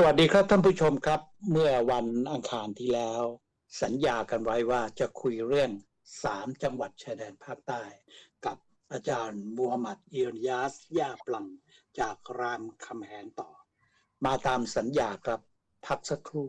สวัสดีครับท่านผู้ชมครับ เมื่อวันอังคารที่แล้ว สัญญากันไว้ว่าจะคุยเรื่องสามจังหวัดชายแดนภาคใต้ กับอาจารย์มูฮัมหมัดอิรยาสยาปลังจากรามคำแหงต่อ มาตามสัญญาครับ พักสักครู่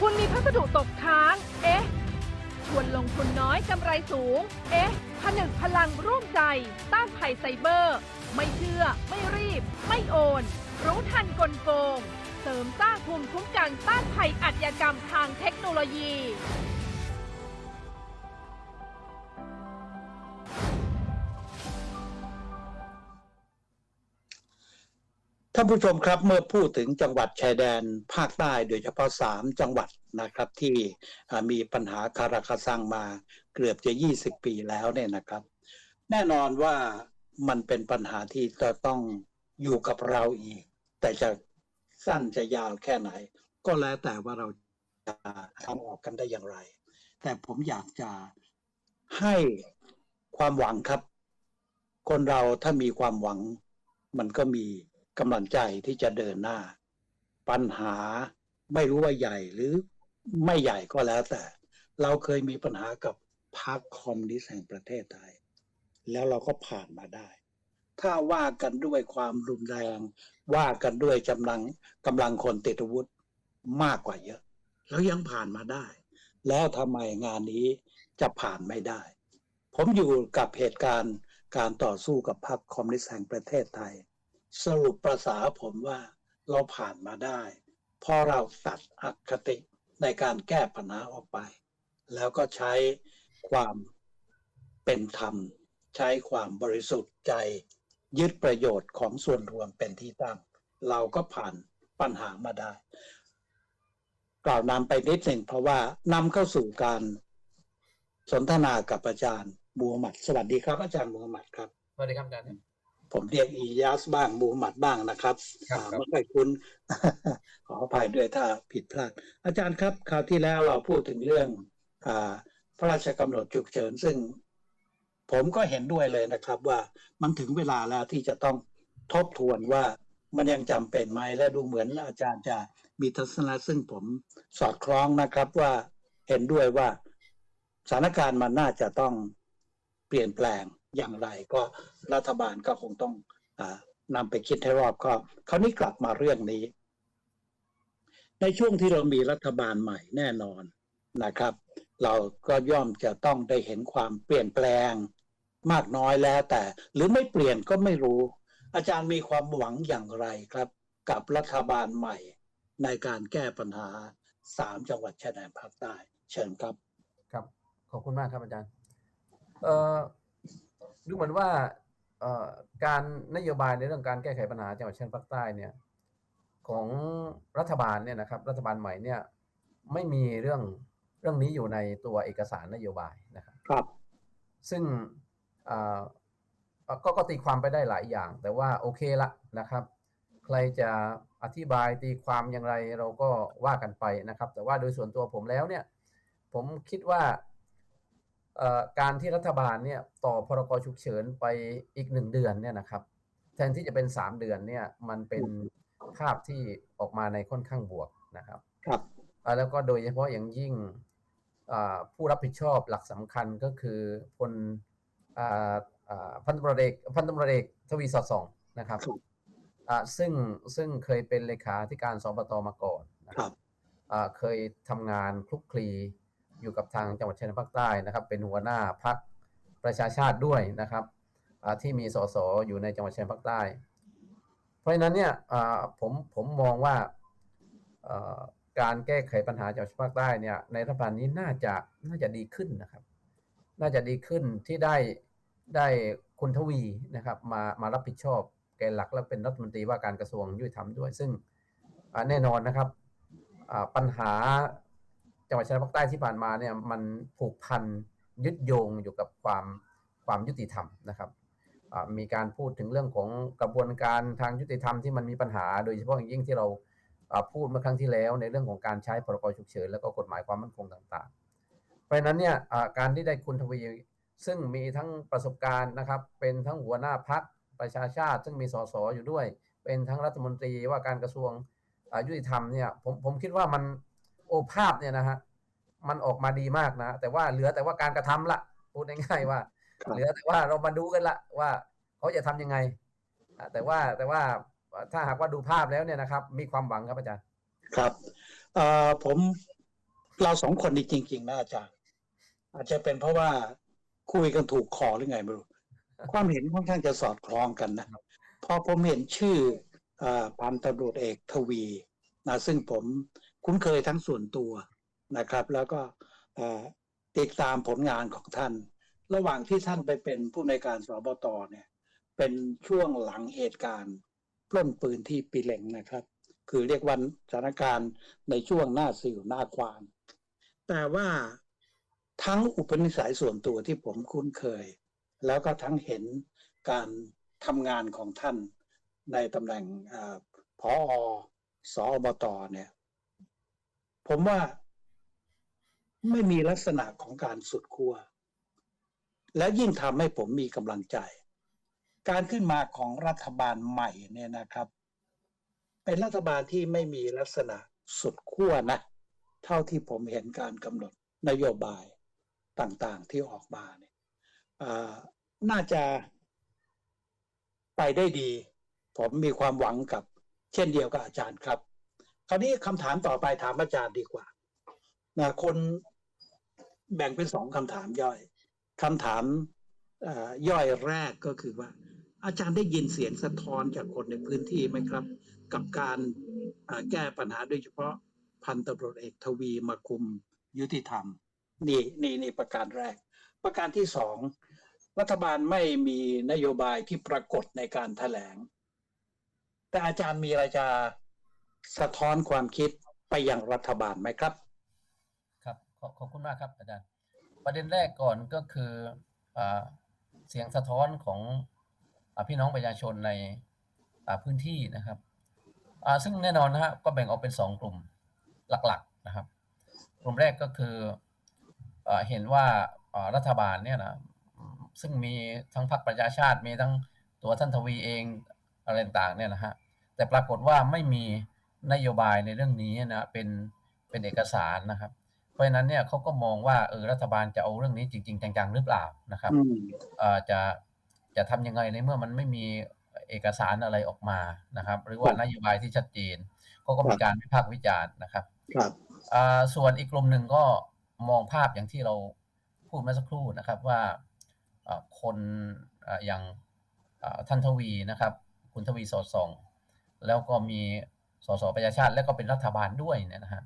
คุณมีพัสดุตกค้าง เอ๊ะ ชวนลงทุนน้อยกำไรสูง เอ๊ะ ผนึกพลังร่วมใจ ต้านภัยไซเบอร์ ไม่เชื่อ ไม่รีบ ไม่โอน รู้ทันกลโกง เสริมสร้างภูมิคุ้มกันต้านภัยอาชญากรรมทางเทคโนโลยี ท่านผู้ชมครับเมื่อพูดถึงจังหวัดชายแดนภาคใต้โดยเฉพาะสามจังหวัดนะครับที่มีปัญหาคาราคาซังมาเกือบจะ 20 ปีแล้วเนี่ยนะครับ แน่นอนว่ามันเป็นปัญหาที่จะต้องอยู่กับเราอีก แต่จะสั้นจะยาวแค่ไหน ก็แล้วแต่ว่าเราจะทางออกกันได้อย่างไร แต่ผมอยากจะให้ความหวังครับ คนเราถ้ามีความหวังมันก็มี กำลังใจที่จะเดินหน้า ปัญหาไม่รู้ว่าใหญ่หรือไม่ใหญ่ก็แล้วแต่ เราเคยมีปัญหากับพรรคคอมมิวนิสต์แห่งประเทศไทย แล้วเราก็ผ่านมาได้ ถ้าว่ากันด้วยความรุนแรง ว่ากันด้วยกำลังกำลังคนติดอาวุธมากกว่าเยอะ แล้วยังผ่านมาได้ แล้วทำไมงานนี้จะผ่านไม่ได้ ผมอยู่กับเหตุการณ์การต่อสู้กับพรรคคอมมิวนิสต์แห่งประเทศไทย สรุปประษาผมว่าเราผ่านมาได้เพราะเราตัดอคติในการแก้ปัญหาออกไป แล้วก็ใช้ความเป็นธรรม ใช้ความบริสุทธิ์ใจ ยึดประโยชน์ของส่วนรวมเป็นที่ตั้ง เราก็ผ่านปัญหามาได้ กล่าวนำไปนิดหนึ่งเพราะว่านำเข้าสู่การสนทนากับอาจารย์มูฮัมหมัด สวัสดีครับอาจารย์มูฮัมหมัดครับ สวัสดีครับอาจารย์ ผมเรียกอียาสบ้างมูฮัมหมัดบ้างนะครับครับอ่าครับ ไม่ค่อยคุ้น ขออภัยด้วยถ้าผิดพลาด อาจารย์ครับ คราวที่แล้วเราพูดถึงเรื่องอาพระราชกำหนดฉุกเฉินซึ่ง ผมก็เห็นด้วยเลยนะครับ ว่ามันถึงเวลาแล้วที่จะต้องทบทวนว่ามันยังจำเป็นไหมและดูเหมือนอาจารย์จะมีทัศนะซึ่งผมสอดคล้องนะครับว่าเห็นด้วยว่าสถานการณ์มันน่าจะต้องเปลี่ยนแปลง อย่างไรก็รัฐบาลก็คงต้องอนำไปคิดให้รอบคอบคราวนี้กลับมาเรื่องนี้ ในช่วงที่เรามีรัฐบาลใหม่แน่นอนนะครับ เราก็ย่อมจะต้องได้เห็นความเปลี่ยนแปลงมากน้อยแล้วแต่ หรือไม่เปลี่ยนก็ไม่รู้ อาจารย์มีความหวังอย่างไรครับ กับรัฐบาลใหม่ในการแก้ปัญหาสามจังหวัดชายแดนภาคใต้ เชิญครับ ครับ ขอบคุณมากครับอาจารย์ เอ่อ ดูเหมือนว่าเอ่อการนโยบายในเรื่องการแก้ไขปัญหาจังหวัดชายแดนภาคใต้เนี่ยของรัฐบาลเนี่ยนะครับ รัฐบาลใหม่เนี่ยไม่มีเรื่องเรื่องนี้อยู่ในตัวเอกสารนโยบายนะครับ ครับ ซึ่งอ่าเอ่อก็ก็ตีความไปได้หลายอย่าง แต่ว่าโอเคละนะครับ ใครจะอธิบายตีความอย่างไรเราก็ว่ากันไปนะครับ แต่ว่าโดยส่วนตัวผมแล้วเนี่ย ผมคิดว่าเอ่อ การที่รัฐบาลเนี่ยต่อพรกฉุกเฉินไปอีกหนึ่งเดือนเนี่ยนะครับ แทนที่จะเป็นสามเดือนเนี่ยมันเป็นภาพที่ออกมาในค่อนข้างบวกนะครับ ครับอ่าแล้วก็โดยเฉพาะอย่างยิ่งอ่าผู้รับผิดชอบหลักสำคัญก็คือพลอ่าอ่าพันตำรวจเอกพันตำรวจเอกทวีสอดส่องนะครับครับอ่าซึ่งซึ่งเคยเป็นเลขาธิการสปตมาก่อนนะคครัรับบอ่าเคยทำงานคลุกคลี อยู่กับทางจังหวัดชายแดนภาคใต้นะครับ เป็นหัวหน้าพักประชาชาติด้วยนะครับที่มีสสอยู่ในจังหวัดชายแดนภาคใต้ เพราะฉะนั้นเนี่ยผมผมมองว่าการแก้ไขปัญหาจังหวัดภาคใต้เนี่ยในรัฐบาลนี้น่าจะน่าจะดีขึ้นนะครับ น่าจะดีขึ้นที่ได้ได้คุณทวีนะครับมามารับผิดชอบแกนหลักและเป็นรัฐมนตรีว่าการกระทรวงยุติธรรมด้วย ซึ่งแน่นอนนะครับปัญหา จังหวัดชายแดนภาคใต้ที่ผ่านมาเนี่ยมันผูกพันยึดโยงอยู่กับความความยุติธรรมนะครับมีการพูดถึงเรื่องของกระบวนการทางยุติธรรมที่มันมีปัญหา โดยเฉพาะอย่างยิ่งที่เราพูดเมื่อครั้งที่แล้วในเรื่องของการใช้พรกฉุกเฉินแล้วก็กฎหมายความมั่นคงต่างๆ เพราะนั้นเนี่ยการที่ได้คุณทวีซึ่งมีทั้งประสบการณ์นะครับ เป็นทั้งหัวหน้าพักประชาชาติ ซึ่งมีสสอยู่ด้วย เป็นทั้งรัฐมนตรีว่าการกระทรวงยุติธรรมเนี่ยผมผมคิดว่ามัน โอภาพเนี่ยนะฮะมันออกมาดีมากนะ แต่ว่าเหลือแต่ว่าการกระทำละพูดง่ายๆว่าครับเหลือแต่ว่าเรามาดูกันละว่าเขาจะทำยังไงอ่าแต่ว่าแต่ว่าถ้าหากว่าดูภาพแล้วเนี่ยนะครับ มีความหวังครับอาจารย์ ครับเอ่อผมเราสองคนนี่จริง ๆ นะอาจารย์ อาจจะเป็นเพราะว่าคุยกันถูกคอหรือไงไม่รู้ ความเห็นค่อนข้างจะสอดคล้องกันนะพอผมเห็นชื่อเอ่อพันตำรวจเอกทวีนะซึ่งผม คุ้นเคยทั้งส่วนตัวนะครับ แล้วก็ติดตามผลงานของท่าน ระหว่างที่ท่านไปเป็นผู้ในการสบตเนี่ยเป็นช่วงหลังเหตุการณ์ปล้นปืนที่ปีเหล็งนะครับ คือเรียกวันสถานการณ์ในช่วงหน้าสิวหน้าควานแต่ว่าทั้งอุปนิสัยส่วนตัวที่ผมคุ้นเคย แล้วก็ทั้งเห็นการทำงานของท่านในตำแหน่งอาพอสอบตเนี่ย ผมว่าไม่มีลักษณะของการสุดขั้วแล้วยิ่งทำให้ผมมีกำลังใจ การขึ้นมาของรัฐบาลใหม่เนี่ยนะครับ เป็นรัฐบาลที่ไม่มีลักษณะสุดขั้วนะ เท่าที่ผมเห็นการกำหนดนโยบายต่างๆที่ออกมาเนี่ยอ่าน่าจะไปได้ดี ผมมีความหวังกับ เช่นเดียวกับอาจารย์ครับ คราวนี้คำถามต่อไปถามอาจารย์ดีกว่านะคนแบ่งเป็นสองคำถามย่อยคำถามย่อยแรกก็คือว่า อาจารย์ได้ยินเสียงสะท้อนจากคนในพื้นที่ไหมครับ กับการแก้ปัญหาโดยเฉพาะพันตำรวจเอกทวีมาคุมยุติธรรม นี่นี่นี่ประการแรก ประการที่สองรัฐบาลไม่มีนโยบายที่ปรากฏในการแถลง แต่อาจารย์มีอะไรจะ สะท้อนความคิดไปยังรัฐบาลไหมครับ ครับขอขอบคุณมากครับอาจารย์ ประเด็นแรกก่อนก็คืออเสียงสะท้อนของอพี่น้องประชาชนในพื้นที่นะครับซึ่งแน่นอนนะฮะก็แบ่งออกเป็นสองกลุ่มหลักๆนะครับ กลุ่มแรกก็คืออเห็นว่ารัฐบาลเนี่ยนะซึ่งมีทั้งพรรคประชาชาติมีทั้งตัวท่านทวีเองอะไรต่างเนี่ยนะฮะแต่ปรากฏว่าไม่มี นโยบายในเรื่องนี้นะเป็นเป็นเอกสารนะครับ เพราะฉะนั้นเนี่ยเขาก็มองว่าเออรัฐบาลจะเอาเรื่องนี้จริง ๆ จังๆหรือเปล่านะครับอืมเอ่อจะจะทำยังไงในเมื่อมันไม่มีเอกสารอะไรออกมานะครับ หรือว่าครับนโยบายที่ชัดเจนเขาก็ครัมีบการวิพากษ์วิจารณ์นะครับครับอ่าส่วนอีกกลุ่มหนึ่งก็มองภาพอย่างที่เราพูดเมื่อสักครู่นะครับว่าอ่าคนอ่าอย่างอ่าท่านทวีนะครับ คุณทวีสอดส่อง แล้วก็มี สสประชาชาติแล้วก็เป็นรัฐบาลด้วยเนี่ยนะฮะ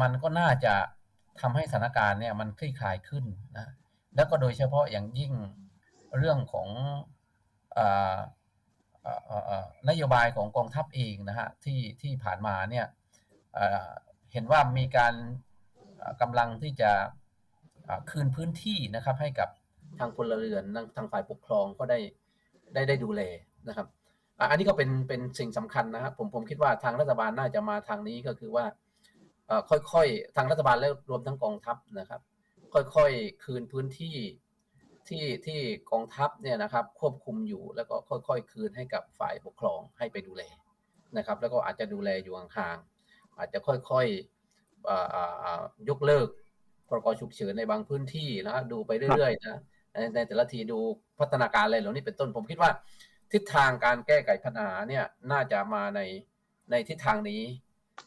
มันก็น่าจะทำให้สถานการณ์เนี่ยมันคลี่คลายขึ้นนะแล้วก็โดยเฉพาะอย่างยิ่งเรื่องของออนโยบายของกองทัพเองนะฮะที่ที่ผ่านมาเนี่ยเห็นว่ามีการอ่ากำลังที่จะคืนพื้นที่นะครับ ให้กับทางพลเรือนทางทางฝ่ายปกครองก็ได้ได้ได้ดูแลนะครับ อันนี้ก็เป็นเป็นสิ่งสำคัญนะครับผมผมคิดว่าทางรัฐบาลน่าจะมาทางนี้ก็คือว่าเอ่อค่อยๆ ทางรัฐบาลและรวมทั้งกองทัพนะครับ ค่อยๆ คืนพื้นที่ที่ที่กองทัพเนี่ยนะครับ ควบคุมอยู่แล้วก็ค่อยๆ คืนให้กับฝ่ายปกครองให้ไปดูแลนะครับ แล้วก็อาจจะดูแลอยู่ห่างๆอาจจะค่อยๆยกเลิกพรกฉุกเฉินในบางพื้นที่นะดูไปเรื่อยๆนะในในแต่ละทีดูพัฒนาการอะไรเหล่านี้เป็นต้นผมคิดว่า ทิศทางการแก้ไขปัญหาเนี่ยน่าจะมาในในทิศทางนี้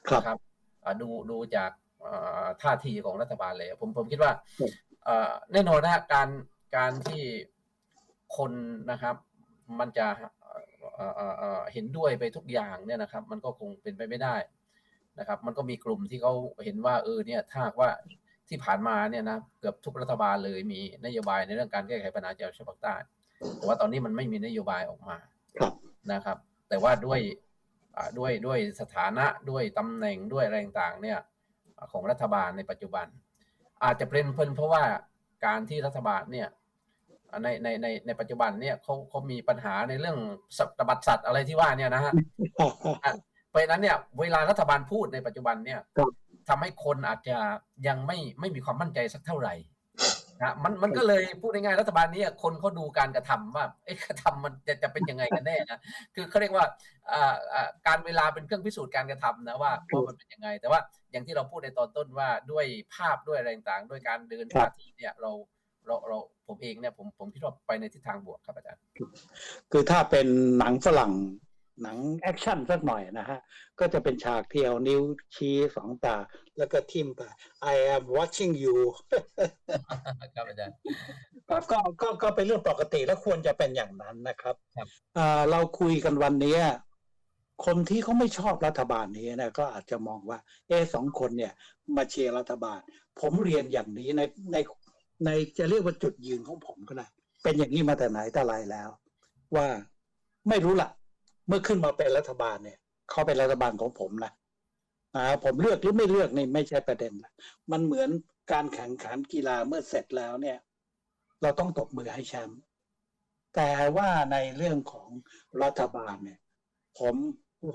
ครับนะครับอ่าดูดูจากอ่าท่าทีของรัฐบาลเลย ผมผมคิดว่าครับเอ่อแน่นอนนะการการที่คนนะครับ มันจะเอ่อเอ่อเอ่อเห็นด้วยไปทุกอย่างเนี่ยนะครับ มันก็คงเป็นไปไม่ได้นะครับ มันก็มีกลุ่มที่เขาเห็นว่าเออเนี่ยถ้าหากว่าที่ผ่านมาเนี่ยนะเกือบทุกรัฐบาลเลยมีนโยบายในเรื่องการแก้ไขปัญหาชาวภาคใต้ แต่ว่าตอนนี้มันไม่มีนโยบายออกมาครับนะครับ แต่ว่าด้วยอ่าด้วยด้วยสถานะด้วยตำแหน่งด้วยอะไรต่างๆเนี่ยของรัฐบาลในปัจจุบัน อาจจะเป็นเพิ่นเพราะว่าการที่รัฐบาลเนี่ยในในในในปัจจุบันเนี่ยเขาเขามีปัญหาในเรื่องสัตว์บัตรสัตว์อะไรที่ว่าเนี่ยนะฮะเพราะฉะนั้นเนี่ยเวลารัฐบาลพูดในปัจจุบันเนี่ยครับทำให้คนอาจจะยังไม่ไม่มีความมั่นใจสักเท่าไหร่ นะมันมันก็เลยพูดง่ายๆรัฐบาลนี้คนเขาดูการกระทำว่าเอ๊ะกระทำมันจะจะเป็นยังไงกันแน่นะคือเขาเรียกว่าอ่าอ่าการเวลาเป็นเครื่องพิสูจน์การกระทำนะว่าว่ามันเป็นยังไง แต่ว่าอย่างที่เราพูดในตอนต้นว่าด้วยภาพด้วยอะไรต่างๆ ด้วยการเดินครับท่าทีเนี่ยเราเราเราผมเองเนี่ยผมผมคิดว่าไปในทิศทางบวกครับอาจารย์คือถ้าเป็นหนังฝรั่ง หนังแอคชั่นสักหน่อยนะฮะ ก็จะเป็นฉากเที่ยวนิ้วชี้สองตา แล้วก็ทิมไป I am watching you ครับอาจารย์ก็ก็ก็ก็เป็นเรื่องปกติและควรจะเป็นอย่างนั้นนะครับครับอ่าเราคุยกันวันนี้ คนที่เขาไม่ชอบรัฐบาลนี้นะก็อาจจะมองว่าเออสองคนเนี่ย มาเชียร์รัฐบาล ผมเรียนอย่างนี้ในในในจะเรียกว่าจุดยืนของผมก็ได้เป็นอย่างนี้มาแต่ไหนแต่ไรแล้ว ว่าไม่รู้ละ เมื่อขึ้นมาเป็นรัฐบาลเนี่ยเขาเป็นรัฐบาลของผมนะอ่าผมเลือกหรือไม่เลือกนี่ไม่ใช่ประเด็นละมันเหมือนการแข่งขันกีฬาเมื่อเสร็จแล้วเนี่ย เราต้องตบมือให้แชมป์แต่ว่าในเรื่องของรัฐบาลเนี่ย ผม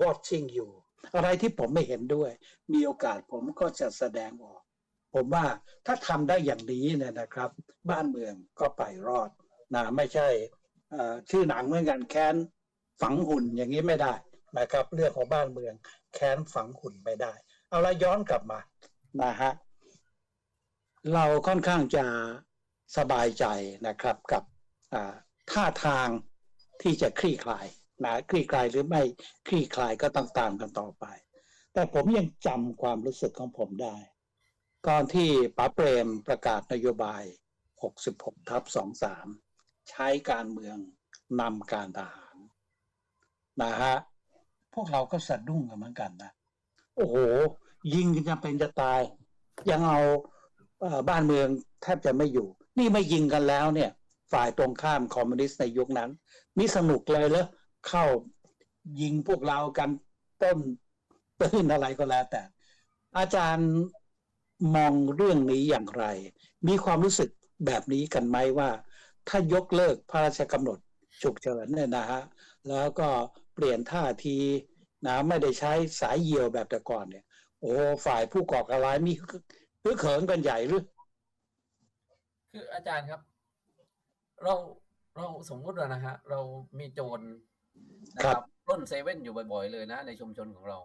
watching อยู่ อะไรที่ผมไม่เห็นด้วย มีโอกาสผมก็จะแสดงออก ผมว่าถ้าทำได้อย่างนี้เนี่ยนะครับ บ้านเมืองก็ไปรอดนะไม่ใช่ชื่อหนังเหมือนกันแค้น ฝังหุ่นอย่างนี้ไม่ได้นะครับ เรื่องของบ้านเมือง แค้นฝังหุ่นไม่ได้ เอาละย้อนกลับมานะฮะเราค่อนข้างจะสบายใจนะครับกับท่าทางที่จะคลี่คลายนะคลี่คลายหรือไม่คลี่คลายก็ต้องตามกันต่อไป แต่ผมยังจำความรู้สึกของผมได้ ก่อนที่ป๋าเปรมประกาศนโยบาย 66ทับ23 ใช้การเมืองนำการทหาร นะฮะพวกเราก็สะดุ้งกันเหมือนกันนะโอ้โห ยิงกันจะเป็นจะตาย ยังเอาบ้านเมืองแทบจะไม่อยู่ นี่ไม่ยิงกันแล้วเนี่ย ฝ่ายตรงข้ามคอมมิวนิสต์ในยุคนั้นนี่สนุกเลยเหรอเข้ายิงพวกเรากันต้นตื้นอะไรก็แล้วแต่ อาจารย์มองเรื่องนี้อย่างไร มีความรู้สึกแบบนี้กันไหมว่า ถ้ายกเลิกพระราชกำหนดฉุกเฉินเนี่ยนะฮะแล้วก็ เปลี่ยนท่าทีนะไม่ได้ใช้สายเหี่ยวแบบแต่ก่อนเนี่ย โอ้ฝ่ายผู้ก่อการร้ายมีฮึกเขิมกันใหญ่หรือ คืออาจารย์ครับ เราเราสมมุติว่านะฮะ เรามีโจรนะคครัรับบปล้นเซเว่นอยู่บ่อยๆเลยนะในชุมชนของเรา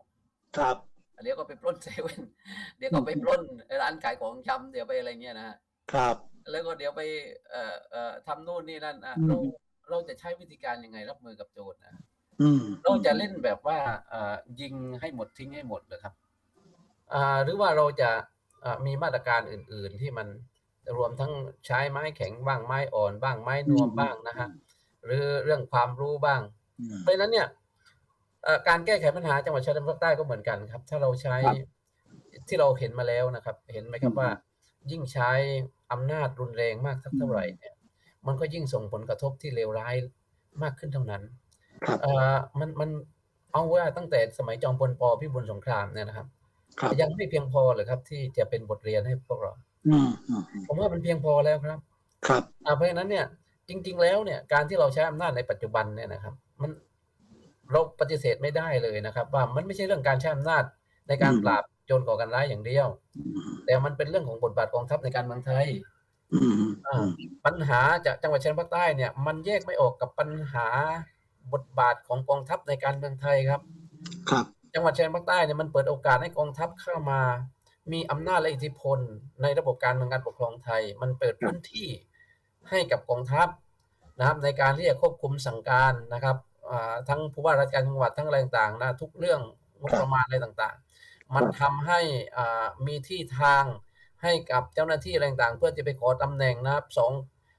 ครับเดี๋ยวก็ไปปล้นเซเว่นเดี๋ยวก็ไปปล้นร้านขายของชำเดี๋ยวไปอะไรเงี้ยนะฮะครับ แล้วก็เดี๋ยวไปเอ่อเอ่อทำนู่นนี่นั่นอะอืมเราเราจะใช้วิธีการยังไงรับมือกับโจรนะอืม เราจะเล่นแบบว่าเอ่อยิงให้หมดทิ้งให้หมดเลยครับอ่าหรือว่าเราจะอ่ามีมาตรการอื่น ๆ ที่มันรวมทั้งใช้ไม้แข็งบ้างไม้อ่อนบ้างไม้นวมบ้างนะฮะหรือเรื่องความรู้บ้างอืมเพราะฉะนั้นเนี่ยเอ่อการแก้ไขปัญหาจังหวัดชายแดนภาคใต้ก็เหมือนกันครับ ถ้าเราใช้ครับที่เราเห็นมาแล้วนะครับ เห็นไหมครับอืมว่า ยิ่งใช้อำนาจรุนแรงมากสักเท่าไหร่เนี่ย มันก็ยิ่งส่งผลกระทบที่เลวร้ายมากขึ้นเท่านั้น ครับเอ่อมันมันเอาว่าตั้งแต่สมัยจอมพลปพิบูลสงครามเนี่ยนะครับครับยังไม่เพียงพอเลยครับ ที่จะเป็นบทเรียนให้พวกเราอืมอืมอืมผมว่ามันเพียงพอแล้วครับ ครับอ่าเพราะฉะนั้นเนี่ย จริง ๆ แล้วเนี่ย การที่เราใช้อำนาจในปัจจุบันเนี่ยนะครับ มันเราปฏิเสธไม่ได้เลยนะครับ ว่ามันไม่ใช่เรื่องการใช้อำนาจในการอืมปราบโจรก่อการร้ายอย่างเดียวอืมแต่มันเป็นเรื่องของบทบาทกองทัพในการเมืองไทยอืมอืมอ่าปัญหาจากจังหวัดชายแดนภาคใต้เนี่ย มันแยกไม่ออกกับปัญหา บทบาทของกองทัพในการเมืองไทยครับ ครับ จังหวัดชายแดนภาคใต้เนี่ยมันเปิดโอกาสให้กองทัพเข้ามา มีอำนาจและอิทธิพล ในระบบการเมืองการปกครองไทย มันเปิดพื้นที่ให้กับกองทัพนะครับ ในการที่จะควบคุมสั่งการนะครับอ่าทั้งผู้ว่าราชการจังหวัดทั้งอะไรต่างๆนะทุกเรื่องงบประมาณอะไรต่างๆ มันทำให้อ่ามีที่ทางให้กับเจ้าหน้าที่อะไรต่างๆ เพื่อจะไปขอตำแหน่งนะครับสอง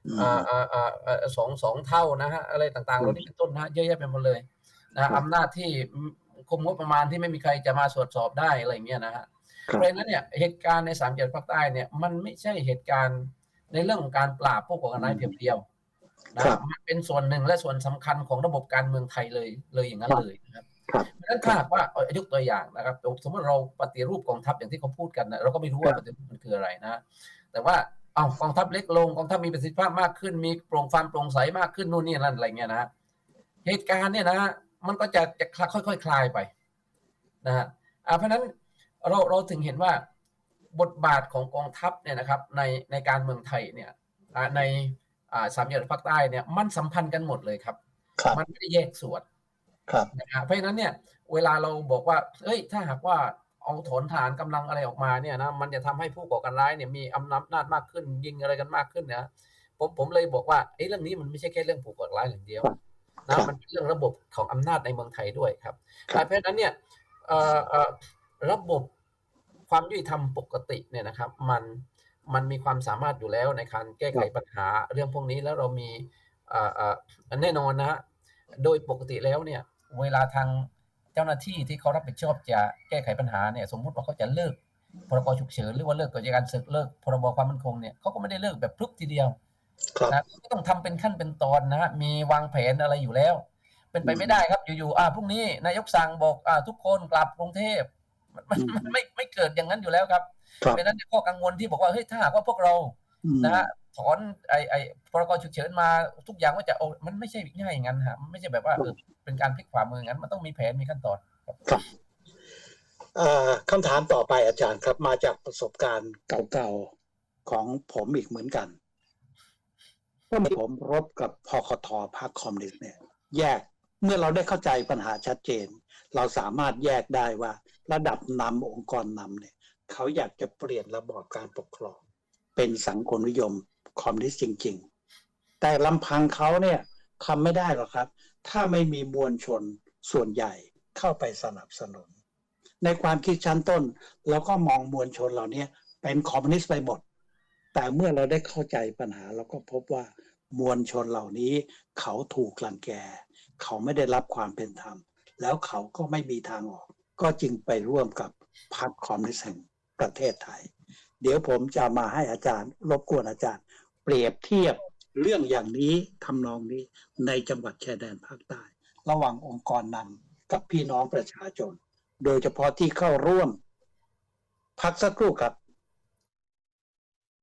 อืมอ่าอ่าอ่าอ่าสองสองเท่านะฮะอะไรต่างๆเหล่านี้เป็นต้นนะฮะเยอะแยะไปหมดเลยนะอำนาจที่คุมงบประมาณที่ไม่มีใครจะมาตรวจสอบได้อะไรอย่างเงี้ยนะฮะครับเพราะฉะนั้นเนี่ยเหตุการณ์ในสามจังหวัดภาคใต้เนี่ยมันไม่ใช่เหตุการณ์ในเรื่องของการปราบพวกก่อการร้ายเพียงเดียวนะครับมันเป็นส่วนหนึ่งและส่วนสำคัญของระบบการเมืองไทยเลยเลยอย่างนั้นเลยนะครับครับเพราะฉะนั้นถ้าหากว่าเอายกตัวอย่างนะครับสมมติเราปฏิรูปกองทัพอย่างที่เขาพูดกันนะเราก็ไม่รู้ว่าครัปบฏิรูปมันคืออะไรนะ แต่ว่า เอากองทัพเล็กลงกองทัพมีประสิทธิภาพมากขึ้น มีโปร่งความโปร่งใสมากขึ้นนู่นนี่นั่นอะไรเงี้ยนะเหตุการณ์เนี่ยนะมันก็จะจะค่อยๆคลายไปนะฮะอ่าเพราะฉะนั้นเราเราถึงเห็นว่าบทบาทของกองทัพเนี่ยนะครับในในการเมืองไทยเนี่ยอ่าในอ่าสามจังหวัดภาคใต้เนี่ยมันสัมพันธ์กันหมดเลยครับครับมันไม่ได้แยกส่วนครับนะฮะเพราะฉะนั้นเนี่ยเวลาเราบอกว่า เอ้ย ถ้าหากว่า เอาถอนฐานกำลังอะไรออกมาเนี่ยนะมันจะทำให้ผู้ก่อการร้ายเนี่ยมีอำนาจมากขึ้น ยิงอะไรกันมากขึ้นนะผมผมเลยบอกว่าไอ้เรื่องนี้มันไม่ใช่แค่เรื่องผู้ก่อการร้ายอย่างเดียวครับนะมันเป็นเรื่องระบบของอำนาจในเมืองไทยด้วยครับครับเพราะฉะนั้นเนี่ยเอ่อเอ่อระบบความยุติธรรมปกติเนี่ยนะครับ มันมันมีความสามารถอยู่แล้วในการแก้ไขปัญหาเรื่องพวกนี้แล้วเรามีเอ่อเอ่อแน่นอนนะฮะโดยปกติแล้วเนี่ย เวลาทาง เจ้าหน้าที่ที่เขารับผิดชอบจะแก้ไขปัญหาเนี่ยสมมุติว่าเขาจะเลิกพรกฉุกเฉินหรือว่าเลิกกิจการศึกเลิกพรบความมั่นคงเนี่ยเขาก็ไม่ได้เลิกแบบพรึบทีเดียวครับนะก็ต้องทำเป็นขั้นเป็นตอนนะฮะมีวางแผนอะไรอยู่แล้ว เป็นไปอืมไม่ได้ครับอยู่ๆอ่าพรุ่งนี้นายกสั่งบอกอ่าทุกคนกลับกรุงเทพมันมันอืมมันไม่ไม่เกิดอย่างนั้นอยู่แล้วครับครับเพราะฉะนั้นข้อกังวลที่บอกว่าเฮ้ยถ้าหากว่าพวกเราอืมนะฮะ ถอนไอไอพรกฉุกเฉินมาทุกอย่างว่าจะโอ้มันไม่ใช่ง่ายอย่างนั้นฮะมันไม่ใช่แบบว่าเออเป็นการพลิกขวามืออย่างนั้น มันต้องมีแผนมีขั้นตอนครับครับคำถามต่อไปอาจารย์ครับ มาจากประสบการณ์เก่าๆของผมอีกเหมือนกันเมื่อผมรบกับพคทพรรคคอมมิวนิสต์เนี่ย แยกเมื่อเราได้เข้าใจปัญหาชัดเจน เราสามารถแยกได้ว่า ระดับนำองค์กรนำเนี่ย เขาอยากจะเปลี่ยนระบอบการปกครอง เป็นสังคมนิยม คอมมิวนิสต์จริง ๆ แต่ลำพังเขาเนี่ยทำไม่ได้หรอกครับ ถ้าไม่มีมวลชนส่วนใหญ่เข้าไปสนับสนุน ในความคิดชั้นต้นเราก็มองมวลชนเหล่านี้เป็นคอมมิวนิสต์ไปหมด แต่เมื่อเราได้เข้าใจปัญหาเราก็พบว่ามวลชนเหล่านี้เขาถูกกลั่นแกลเขาไม่ได้รับความเป็นธรรม แล้วเขาก็ไม่มีทางออก ก็จึงไปร่วมกับพรรคคอมมิวนิสต์แห่งประเทศไทย เดี๋ยวผมจะมาให้อาจารย์ รบกวนอาจารย์ เปรียบเทียบเรื่องอย่างนี้ทำนองนี้ในจังหวัดชายแดนภาคใต้ ระหว่างองค์กรนำกับพี่น้องประชาชน โดยเฉพาะที่เข้าร่วม พักสักครู่ครับ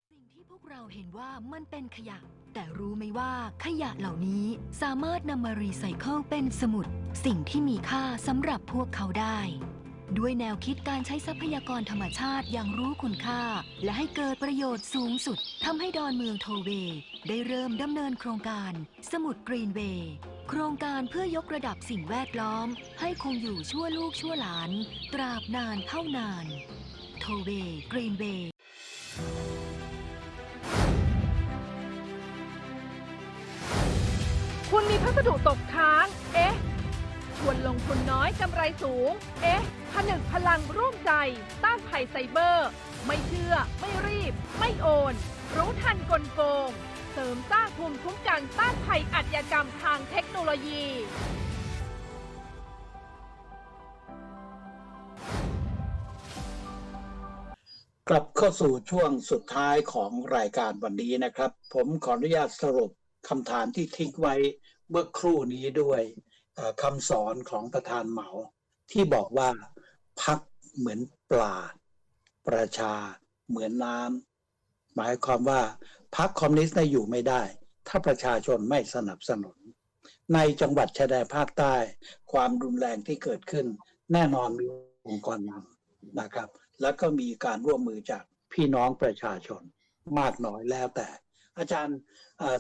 สิ่งที่พวกเราเห็นว่ามันเป็นขยะ แต่รู้ไหมว่าขยะเหล่านี้สามารถนำมารีไซเคิลเป็นสมุด สิ่งที่มีค่าสำหรับพวกเขาได้ ด้วยแนวคิดการใช้ทรัพยากรธรรมชาติอย่างรู้คุณค่า และให้เกิดประโยชน์สูงสุดทำให้ดอนเมืองโทเวได้เริ่มดำเนินโครงการ สมุดกรีนเวย์โครงการเพื่อยกระดับสิ่งแวดล้อม ให้คงอยู่ชั่วลูกชั่วหลาน ตราบนานเท่านาน โทเวกรีนเวย์คุณมีพัสดุตกค้าง เอ๊ะ ชวนลงทุนน้อยกำไรสูง เอ๊ะ ผนึกพลังร่วมใจ ต้านภัยไซเบอร์ ไม่เชื่อ ไม่รีบ ไม่โอน รู้ทันกลโกง เสริมสร้างภูมิคุ้มกันต้านภัยอาชญากรรมทางเทคโนโลยีกลับเข้าสู่ช่วงสุดท้ายของรายการวันนี้นะครับ ผมขออนุญาตสรุปคำถามที่ทิ้งไว้เมื่อครู่นี้ด้วย คำสอนของประธานเหมาที่บอกว่าพักเหมือนปลา ประชาเหมือนน้ำหมายความว่าพักคอมมิวนิสต์อยู่ไม่ได้ ถ้าประชาชนไม่สนับสนุน ในจังหวัดชายแดนภาคใต้ ความรุนแรงที่เกิดขึ้น แน่นอนมีองค์กรนำนะครับ แล้วก็มีการร่วมมือจากพี่น้องประชาชนมากน้อยแล้วแต่ อาจารย์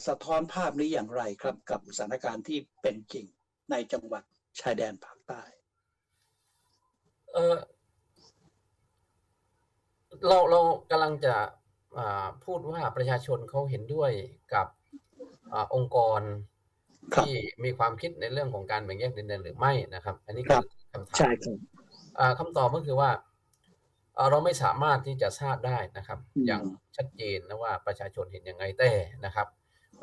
สะท้อนภาพนี้อย่างไรครับ กับสถานการณ์ที่เป็นจริง ในจังหวัดชายแดนภาคใต้เออเราเรากำลังจะอ่าพูดว่าประชาชนเขาเห็นด้วยกับอาองค์กรครับที่มีความคิดในเรื่องของการแบ่งแยกดินแดนหรือไม่นะครับ อันนี้ครัคืบอคำถามใช่ครับอ่าคำตอบก็คือว่าอ่าเราไม่สามารถที่จะทราบได้นะครับอืมอย่างชัดเจนนะว่าประชาชนเห็นยังไงแต่นะครับ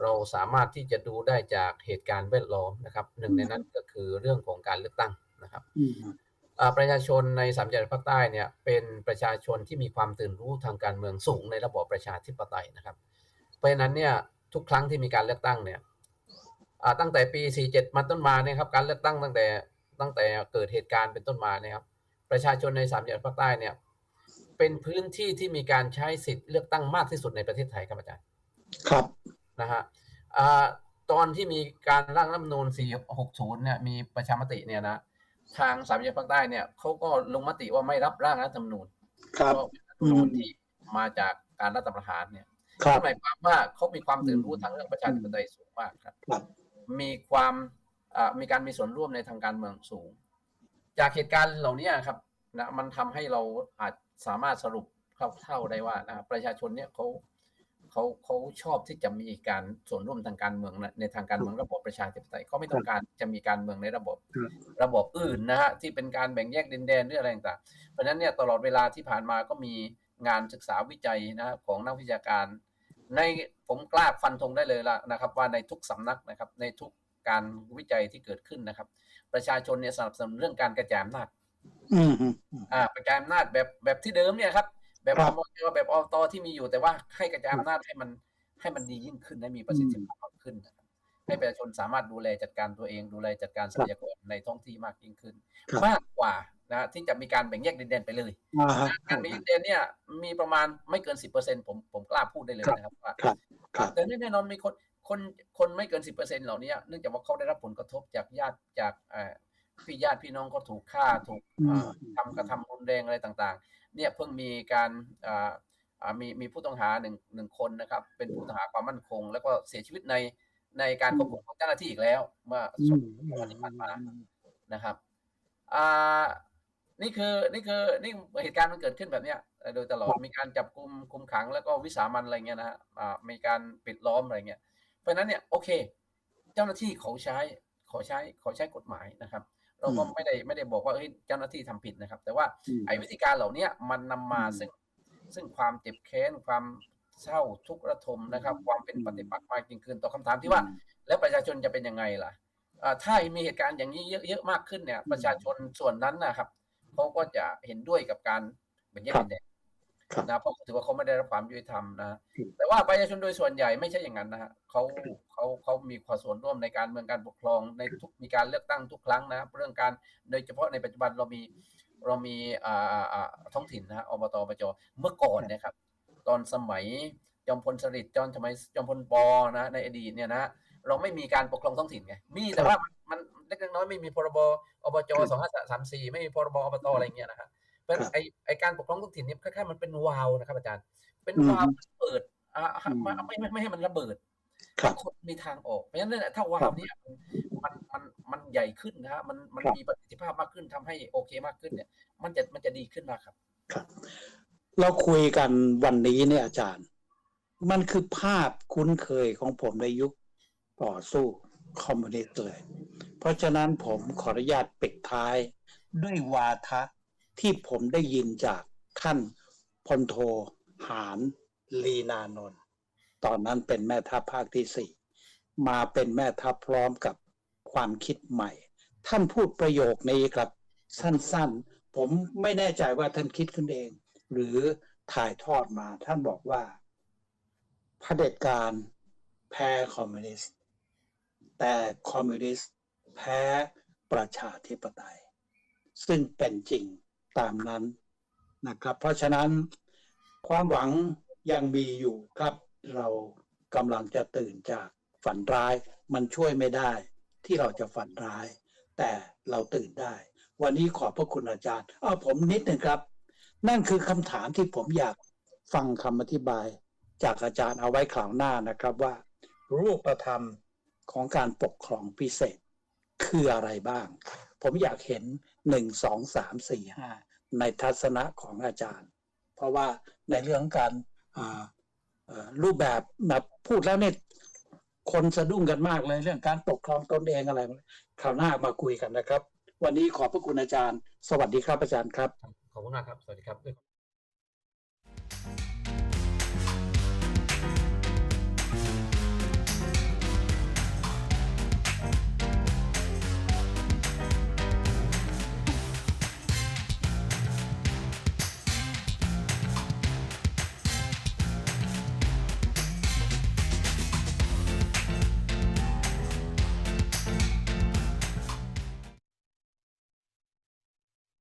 เราสามารถที่จะดูได้จากเหตุการณ์แวดล้อมนะครับหนึ่งในนั้นก็คือเรื่องของการเลือกตั้งนะครับอืมอ่าประชาชนในสามจังหวัดภาคใต้เนี่ยเป็นประชาชนที่มีความตื่นรู้ทางการเมืองสูงในระบอบประชาธิปไตยนะครับ เพราะฉะนั้นเนี่ยทุกครั้งที่มีการเลือกตั้งเนี่ยอ่าตั้งแต่ปี 47 มาต้นมาเนี่ยครับการเลือกตั้งตั้งแต่ตั้งแต่เกิดเหตุการณ์เป็นต้นมาเนี่ยครับประชาชนในสามจังหวัดภาคใต้เนี่ยเป็นพื้นที่ที่มีการใช้สิทธิ์เลือกตั้งมากที่สุดในประเทศไทยครับอาจารย์ ครับ นะฮะอ่าตอนที่มีการร่างรัฐธรรมนูญ460เนี่ยมีประชามติเนี่ยนะทางสามจังหวัดภาคใต้เนี่ยเขาก็ลงมติว่าไม่รับร่างรัฐธรรมนูญครับเพราะเป็นรัฐธรรมนูญที่มาจากการรัฐประหารเนี่ยครับนั่นหมายความว่าเขามีความตื่นรู้ทางเรื่องประชาธิปไตยสูงมากครับครับมีความอ่ามีการมีส่วนร่วมในทางการเมืองสูง จากเหตุการณ์เหล่านี้ครับนะมันทำให้เราอาจสามารถสรุปคร่าวๆได้ว่านะประชาชนเนี่ยเขา เขาเขาชอบที่จะมีการส่วนร่วมทางการเมืองนะในทางการเมืองระบบประชาธิปไตยเขาไม่ต้องการจะมีการเมืองในระบบครับระบบอื่นนะฮะที่เป็นการแบ่งแยกดินแดนหรืออะไรต่างๆเพราะฉะนั้นเนี่ยตลอดเวลาที่ผ่านมาก็มีงานศึกษาวิจัยนะฮะของนักวิชาการ ในผมกล้าฟันธงได้เลยละนะครับ ว่าในทุกสำนักนะครับ ในทุกการวิจัยที่เกิดขึ้นนะครับ ประชาชนเนี่ยสนับสนุนเรื่องการกระจายอำนาจอืมอืมอืมอ่ากระจายอำนาจแบบแบบที่เดิมเนี่ยครับ แบบครัอบมจแบบอบตที่มีอยู่แต่ว่าให้กระจายอำนาจให้มันให้มันดียิ่งขึ้นให้มีประสิทธิภาพมากขึ้นนะครับให้ประชาชนสามารถดูแลจัดการตัวเอง ดูแลจัดการทรัพยากรในท้องที่มากยิ่งขึ้นครับมากกว่านะที่จะมีการแบ่งแยกดินแดนไปเลยอ่าฮะการแบ่งแยกดินแดนเนี่ยมีประมาณไม่เกินสิบเปอร์เซ็นผมผมกล้าพูดได้เลยนะครับว่าครับครับแต่แน่นอนมีคนคนคนไม่เกินสิบเปอร์เซ็นเหล่านี้เนื่องจากว่าเขาได้รับผลกระทบจากญาติจากเอ่อพี่ญาติพี่น้องก็ถูกฆ่าถูกอืมเอ่อทำกระทำรุนแรงอะไรต่างๆ เนี่ยเพิ่งมีการอ่าอ่ามีมีผู้ต้องหาหนึ่งหนึ่งคนนะครับ เป็นผู้ต้องหาความมั่นคง แล้วก็เสียชีวิตในในการควบคุมของเจ้าหน้าที่อีกแล้วเมื่ออืสองมวันที่ผ่านมานะครับอ่านี่คือนี่คือนี่เหตุการณ์มันเกิดขึ้นแบบเนี้ยเอ่อโดยตลอดมีการจับกุมคุมขังแล้วก็วิสามันอะไรเงี้ยนะฮะอ่ามีการปิดล้อมอะไรเงี้ยเพราะฉะนั้นเนี่ยโอเค เจ้าหน้าที่เขาใช้ขอใช้ขอใช้กฎหมายนะครับ เราก็อืมไม่ได้ไม่ได้บอกว่าเฮ้ยเจ้าหน้าที่ทำผิดนะครับ แต่ว่าอืมไอ้วิธีการเหล่าเนี้ยมันนำมาอืมซึ่งซึ่งความเจ็บแค้นความเศร้าทุกข์ระทมนะครับ ความเป็นอืมปฏิปักษ์มากยิ่งขึ้นต่อคำถามที่ว่า แล้วประชาชนจะเป็นยังไงล่ะอ่าถ้ามีเหตุการณ์อย่างนี้เยอะๆมากขึ้นเนี่ย ประชาชนส่วนนั้นนะครับเขาก็จะเห็นด้วยกับการแบ่งแยกครับดินแดนครับ นะเพราะถือว่าเขาไม่ได้รับความยุติธรรมนะอืมแต่ว่าประชาชนโดยส่วนใหญ่ไม่ใช่อย่างนั้นนะฮะเขาเขาเขามีความส่วนร่วมในการเมืองการปกครองในทุกมีการเลือกตั้งทุกครั้งนะครับเรื่องการโดยเฉพาะในปัจจุบันเรามีเรามีอ่าอ่าอ่าท้องถิ่นนะฮะอบตอบจเมื่อก่อนเนะครับ ตอนสมัยจอมพลสฤษดิ์จอมสมัยจอมพลปนะ ในอดีตเนี่ยนะเราไม่มีการปกครองท้องถิ่นไงมีแต่ว่ามันมันเล็กๆน้อยๆไม่มีพรบอบจสองห้าสามสี่ไม่มีพรบอบตอะไรเงี้ยนะฮะ เพราะฉะนั้นไอไอการปกครองท้องถิ่นเนี่ยคล้ายๆมันเป็นวาล์วนะครับอาจารย์ เป็นอืมวาล์วเปิดอ่าอืมไม่ไม่ไม่ไม่ให้มันระเบิดครับคนมีทางออกเพราะฉะนั้นเนี่ยถ้าวาล์วเนี่ยมันมันมันใหญ่ขึ้นนะฮะมันมันครับมีประสิทธิภาพมากขึ้นทำให้โอเคมากขึ้นเนี่ย มันจะมันจะดีขึ้นมากครับ ครับ เราคุยกันวันนี้เนี่ยอาจารย์ มันคือภาพคุ้นเคยของผมในยุคต่อสู้คอมมิวนิสต์เลย เพราะฉะนั้นผมขออนุญาตปิดท้ายด้วยวาทะ ที่ผมได้ยินจากท่านพลโทหารลีนานนท์ตอนนั้นเป็นแม่ทัพภาคที่สี่มาเป็นแม่ทัพพร้อมกับความคิดใหม่ ท่านพูดประโยคนี้ครับ สั้นๆ ผมไม่แน่ใจว่าท่านคิดขึ้นเอง หรือถ่ายทอดมาท่านบอกว่าเผด็จการแพ้คอมมิวนิสต์แต่คอมมิวนิสต์แพ้ประชาธิปไตย ซึ่งเป็นจริง ตามนั้นนะครับ เพราะฉะนั้นความหวังยังมีอยู่ครับ เรากำลังจะตื่นจากฝันร้าย มันช่วยไม่ได้ที่เราจะฝันร้าย แต่เราตื่นได้ วันนี้ขอบพระคุณอาจารย์ เอาผมนิดหนึ่งครับ นั่นคือคำถามที่ผมอยากฟังคำอธิบาย จากอาจารย์เอาไว้คราวหน้านะครับว่า รูปธรรมของการปกครองพิเศษ คืออะไรบ้าง ผมอยากเห็นหนึ่งสองสามสี่ห้า ในทัศนะของอาจารย์ เพราะว่าในเรื่องการรูปแบบแบบพูดแล้วเนี่ยคนสะดุ้งกันมากเลยเรื่องการปกครองตนเองอะไรคราวหน้ามาคุยกันนะครับ วันนี้ขอบพระคุณอาจารย์ สวัสดีครับอาจารย์ครับ ขอบคุณมากครับ สวัสดีครับ